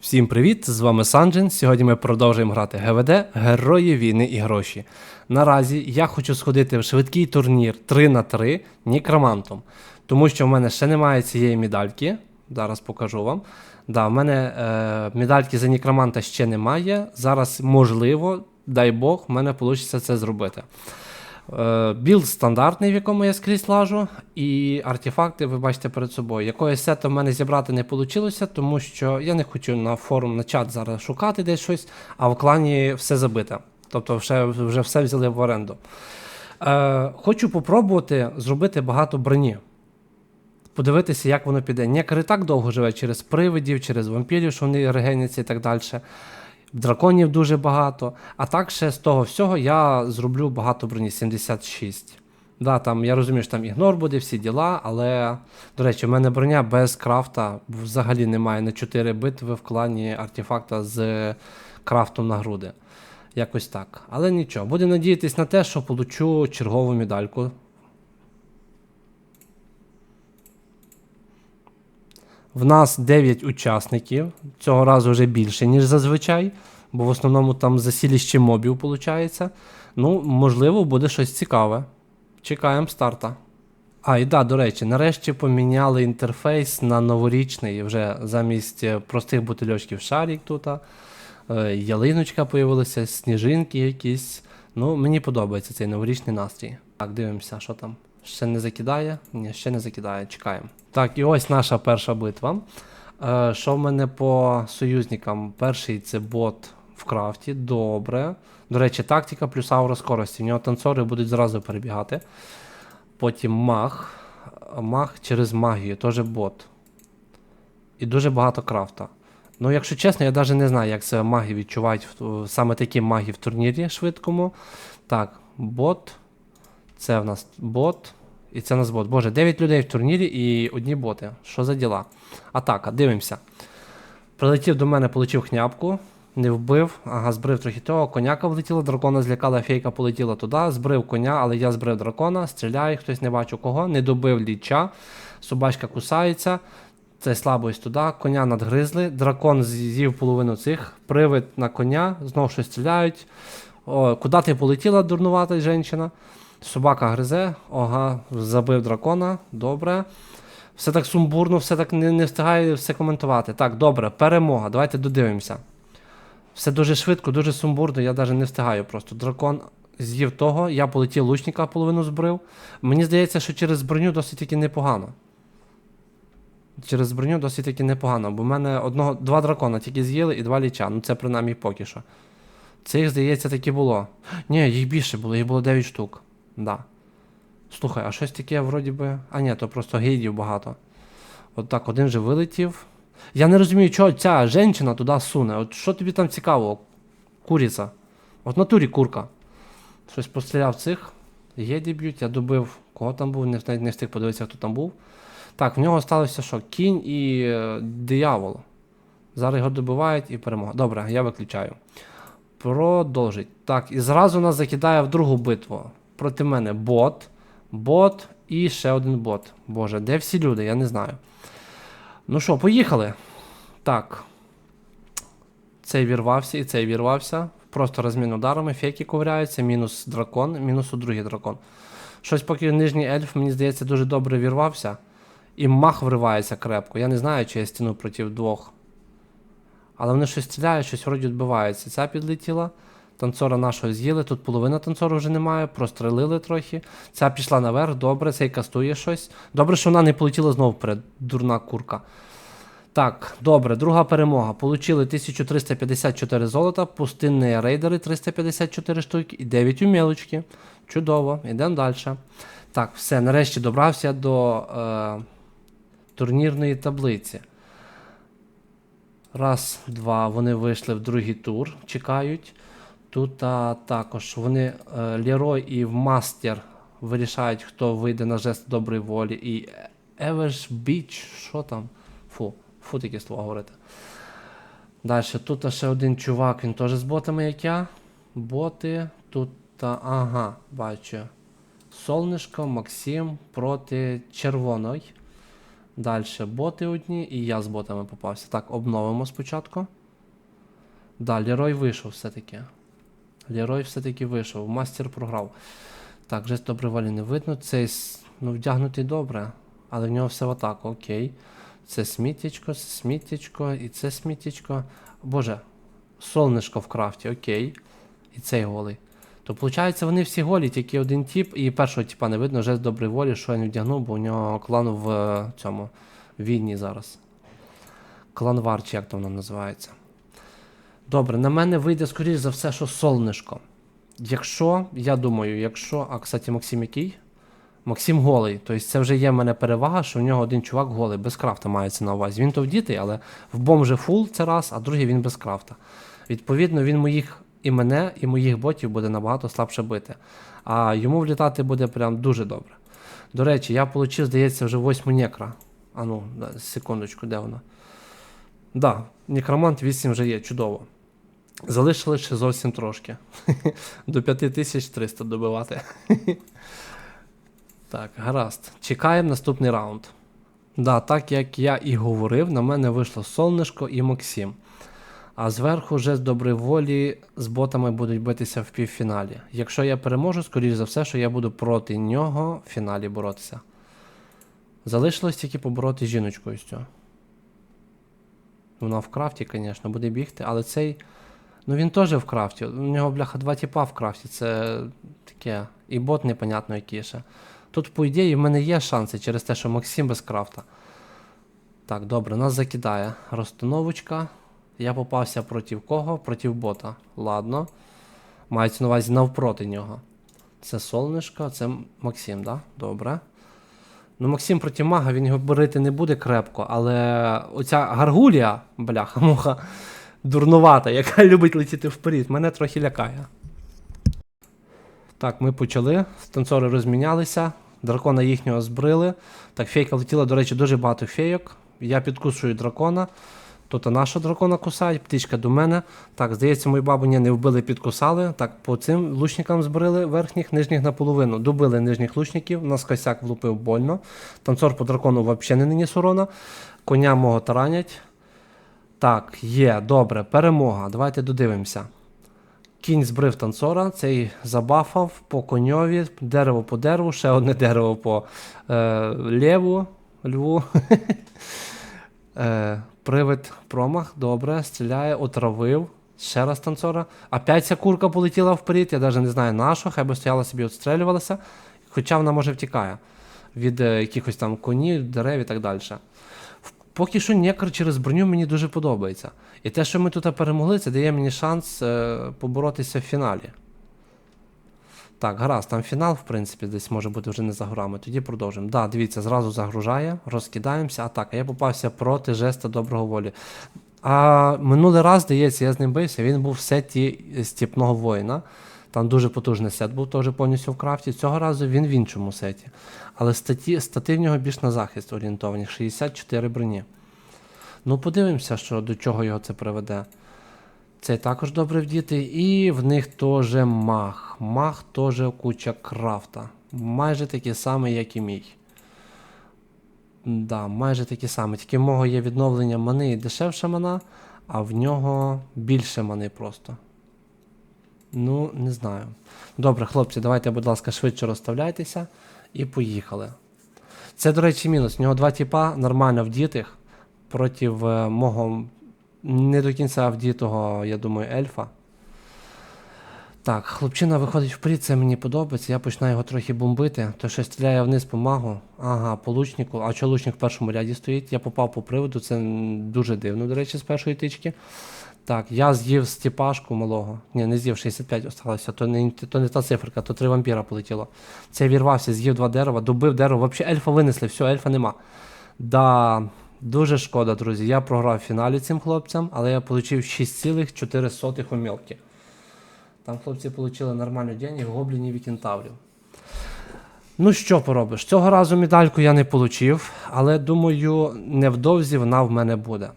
Всім привіт! З вами Санджин. Сьогодні ми продовжуємо грати ГВД Герої війни і гроші. Наразі я хочу сходити в швидкий турнір 3 на 3 Нікромантом, тому що в мене ще немає цієї медальки. Зараз покажу вам. Да, в мене е, медальки за Нікроманта ще немає. Зараз, можливо, дай Бог, в мене вийде це зробити. Е, Білд стандартний, в якому я скрізь лажу, і артефакти ви бачите перед собою. Якогось сету в мене зібрати не вийшло, тому що я не хочу на форум, на чат зараз шукати десь щось, а в клані все забите. Тобто вже, вже все взяли в оренду. Е, хочу попробувати зробити багато броні. Подивитися, як воно піде. Некер і так довго живе через привидів, через вампірів, що вони регеняться і так далі. Драконів дуже багато. А так ще з того всього я зроблю багато броні 76. Да, там, я розумію, що там ігнор буде, всі діла, але, до речі, в мене броня без крафта взагалі немає на 4 битви в клані артефакта з крафтом на груди. Якось так. Але нічого, будемо надіятися на те, що получу чергову медальку. В нас 9 учасників. Цього разу вже більше, ніж зазвичай, бо в основному там засіліще мобів виходить. Ну, можливо, буде щось цікаве. Чекаємо старта. А, і да, до речі, нарешті поміняли інтерфейс на новорічний. Вже замість е, простих бутильочків шарик тут. е, Ялиночка появилася, сніжинки якісь. Ну, мені подобається цей новорічний настрій. Так, дивимося, що там. Ще не закидає? Ні, ще не закидає, чекаємо. Так, і ось наша перша битва. Е, що в мене по союзникам? Перший це бот в крафті. Добре. До речі, тактика плюс аура скорості. В нього танцори будуть зразу перебігати. Потім маг. Маг через магію, теж бот. І дуже багато крафта. Ну, якщо чесно, я навіть не знаю, як це маги відчувають саме такі маги в турнірі швидкому. Так, бот. Це в нас бот. І це в нас бот. Боже, 9 людей в турнірі і одні боти. Що за діла? Атака, дивимося. Прилетів до мене, получив хняпку, не вбив, ага, збрив трохи того, коняка влетіла, дракона злякала, фейка полетіла туди, збрив коня, але я збрив дракона, стріляє, хтось не бачу кого, не добив ліча, собачка кусається. Це слабость туди, коня надгризли, дракон з'їв половину цих, привид на коня, знову щось стріляють. О, куди ти полетіла, дурнувата жінка? Собака гризе, ага, забив дракона, добре. Все так сумбурно, все так не, не встигає все коментувати. Так, добре, перемога. Давайте додивимося. Все дуже швидко, дуже сумбурно, я навіть не встигаю просто. Дракон з'їв того, я полетів лучника половину збрив. Мені здається, що через броню досить таки непогано. Через броню досить таки непогано, бо в мене одного, два дракона тільки з'їли і два ліча. Ну це принаймні поки що. Цих, здається, таки було. Ні, їх більше було, їх було 9 штук. Да. Слухай, а щось таке вроді би. А ні, то просто гейдів багато. От так, один же вилетів. Я не розумію, чого ця жінка туди суне. От що тобі там цікаво? Куриця. От натурі курка. Щось постріляв цих. Геді б'ють, я добив. Кого там був, не, не встиг подивитися, хто там був. Так, в нього сталося що? Кінь і е, диявол. Зараз його добивають і перемога. Добре, я виключаю. Продовжить. Так, і зразу нас закидає в другу битву. Проти мене бот, бот і ще один бот. Боже, де всі люди? Я не знаю. Ну що, поїхали. Так. Цей вірвався і цей вірвався. Просто розмін ударами, фейки ковиряються, мінус дракон, мінус у другий дракон. Щось поки нижній ельф, мені здається, дуже добре вірвався. І мах вривається крепко. Я не знаю, чи я стіну проти двох. Але вони щось стріляють, щось вроді відбивається. Ця підлетіла. Танцора нашого з'їли, тут половина танцору вже немає, прострелили трохи. Ця пішла наверх, добре, цей кастує щось. Добре, що вона не полетіла знову вперед, дурна курка. Так, добре, друга перемога. Получили 1354 золота, пустинні рейдери 354 штуки і 9 умілочки. Чудово, йдемо далі. Так, все, нарешті добрався до е, турнірної таблиці. Раз, два, вони вийшли в другий тур, чекають. Тут а, також вони е, Лерой і Мастер вирішають, хто вийде на жест доброї волі. І Евеш Біч, що там? Фу, фу таке слово говорити. Далі, тут ще один чувак, він теж з ботами, як я. Боти. Тут, ага, бачу. Солнишко, Максим проти червоної. Далі боти одні, і я з ботами попався. Так, обновимо спочатку. Да, Лерой вийшов все-таки. Лерой все-таки вийшов. Мастер програв. Так, жест добре волі не видно. Цей ну, вдягнутий добре, але в нього все в атаку, окей. Це сміттячко, це сміттячко, і це сміттячко. Боже, солнишко в крафті, окей. І цей голий. То виходить, вони всі голі, тільки один тип, і першого типа не видно, жест доброї волі, що я не вдягнув, бо у нього клан в е, цьому війні зараз. Клан Вар, чи як то воно називається. Добре, на мене вийде, скоріш за все, що солнишко. Якщо, я думаю, якщо. А, кстати, Максим який? Максим голий. Тобто це вже є в мене перевага, що в нього один чувак голий, без крафта мається на увазі. Він то вдітий, але в бомже фул це раз, а другий він без крафта. Відповідно, він моїх і мене, і моїх ботів буде набагато слабше бити. А йому влітати буде прям дуже добре. До речі, я отримав, здається, вже восьму некра. А ну, секундочку, де вона? Да, некромант 8 вже є, чудово. Залишилось ще зовсім трошки. До 5300 добивати. так, гаразд. Чекаємо наступний раунд. Да, так як я і говорив, на мене вийшло Солнишко і Максим. А зверху вже з доброї волі з ботами будуть битися в півфіналі. Якщо я переможу, скоріш за все, що я буду проти нього в фіналі боротися. Залишилось тільки побороти жіночкою з цього. Вона в крафті, звісно, буде бігти, але цей. Ну він теж в крафті. У нього, бляха, два тіпа в крафті. Це таке. І бот непонятно який ще. Тут, по ідеї, в мене є шанси через те, що Максим без крафта. Так, добре, нас закидає розстановочка. Я попався проти кого? Проти бота. Ладно. Мається на увазі навпроти нього. Це солнишко, це Максим, да? Добре. Ну, Максим проти мага, він його борити не буде крепко, але оця гаргулія, бляха, муха, дурнувата, яка любить летіти вперед, мене трохи лякає. Так, ми почали. Танцори розмінялися, дракона їхнього збрили. Так, фейка летіла, до речі, дуже багато фейок. Я підкусую дракона. Тут наша дракона кусають, птичка до мене. Так, здається, мою бабу ні, не вбили, підкусали. Так, по цим лучникам збрили верхніх, нижніх наполовину. Добили нижніх лучників, нас косяк влупив больно. Танцор по дракону взагалі не наніс урона. Коня мого таранять. Так, є, добре, перемога. Давайте додивимося. Кінь збрив танцора, цей забафав по коньові, дерево по дереву, ще одне дерево по е, лєву, льву. е, привид промах, добре, стріляє, отравив. Ще раз танцора. Опять ця курка полетіла вперед, я навіть не знаю на що, хай би стояла собі, відстрелювалася. Хоча вона може втікає від е, якихось там конів, дерев і так далі. Поки що некр через броню мені дуже подобається. І те, що ми тут перемогли, це дає мені шанс е, поборотися в фіналі. Так, гаразд, там фінал, в принципі, десь може бути вже не за горами. Тоді продовжимо. Да, дивіться, зразу загружає, розкидаємося. А так, а я попався проти жеста доброго волі. А минулий раз, здається, я з ним бився, він був в сеті степного воїна. Там дуже потужний сет був теж повністю в крафті. Цього разу він в іншому сеті. Але статі, стати в нього більш на захист орієнтовані. 64 броні. Ну, подивимося, що до чого його це приведе. Цей також добре вдіти. І в них теж маг. Маг теж куча крафта. Майже такі самі, як і мій. Да, майже такі самі. Тільки в мого є відновлення мани і дешевша мана, а в нього більше мани просто. Ну, не знаю. Добре, хлопці, давайте, будь ласка, швидше розставляйтеся і поїхали. Це, до речі, мінус. У нього два тіпа нормально вдітих проти е, мого не до кінця вдітого, я думаю, ельфа. Так, хлопчина виходить вперед, це мені подобається. Я починаю його трохи бомбити. То що стріляє вниз по магу. Ага, по лучнику. А чого лучник в першому ряді стоїть? Я попав по приводу, це дуже дивно, до речі, з першої тички. Так, я з'їв стіпашку малого. Ні, не з'їв 65 осталося. То не, то не та циферка, то три вампіра полетіло. Це вірвався, з'їв два дерева, добив дерево. Взагалі ельфа винесли, все, ельфа нема. Да, дуже шкода, друзі. Я програв в фіналі цим хлопцям, але я отримав 6,4 умілки. Там хлопці отримали нормальну денег, гоблінів і кентаврів. Ну що поробиш? Цього разу медальку я не отримав, але думаю, невдовзі вона в мене буде.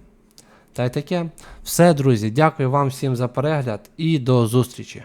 Та й таке. Все, друзі, дякую вам всім за перегляд і до зустрічі.